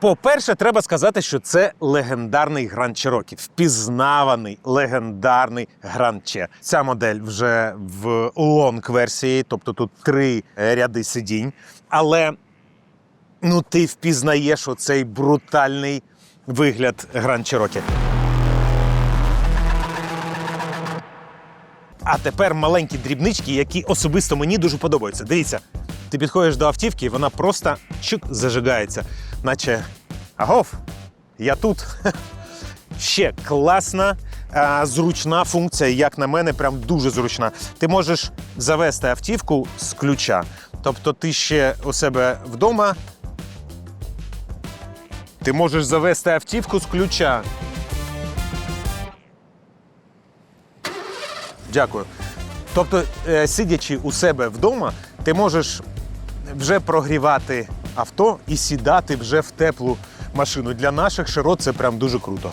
По-перше, треба сказати, що це легендарний Grand Cherokee, впізнаваний легендарний Che. Ця модель вже в лонг версії, тобто тут три е, ряди сидінь. Але ну ти впізнаєш оцей брутальний вигляд Grand Cherokee. А тепер маленькі дрібнички, які особисто мені дуже подобаються. Дивіться, ти підходиш до автівки, і вона просто чик зажигається, наче агов, я тут. Ще класна, зручна функція, як на мене, прям дуже зручна. Ти можеш завести автівку з ключа. Тобто ти ще у себе вдома. Ти можеш завести автівку з ключа. Дякую. Тобто, е, сидячи у себе вдома, ти можеш вже прогрівати авто і сідати вже в теплу машину. Для наших широт це прям дуже круто.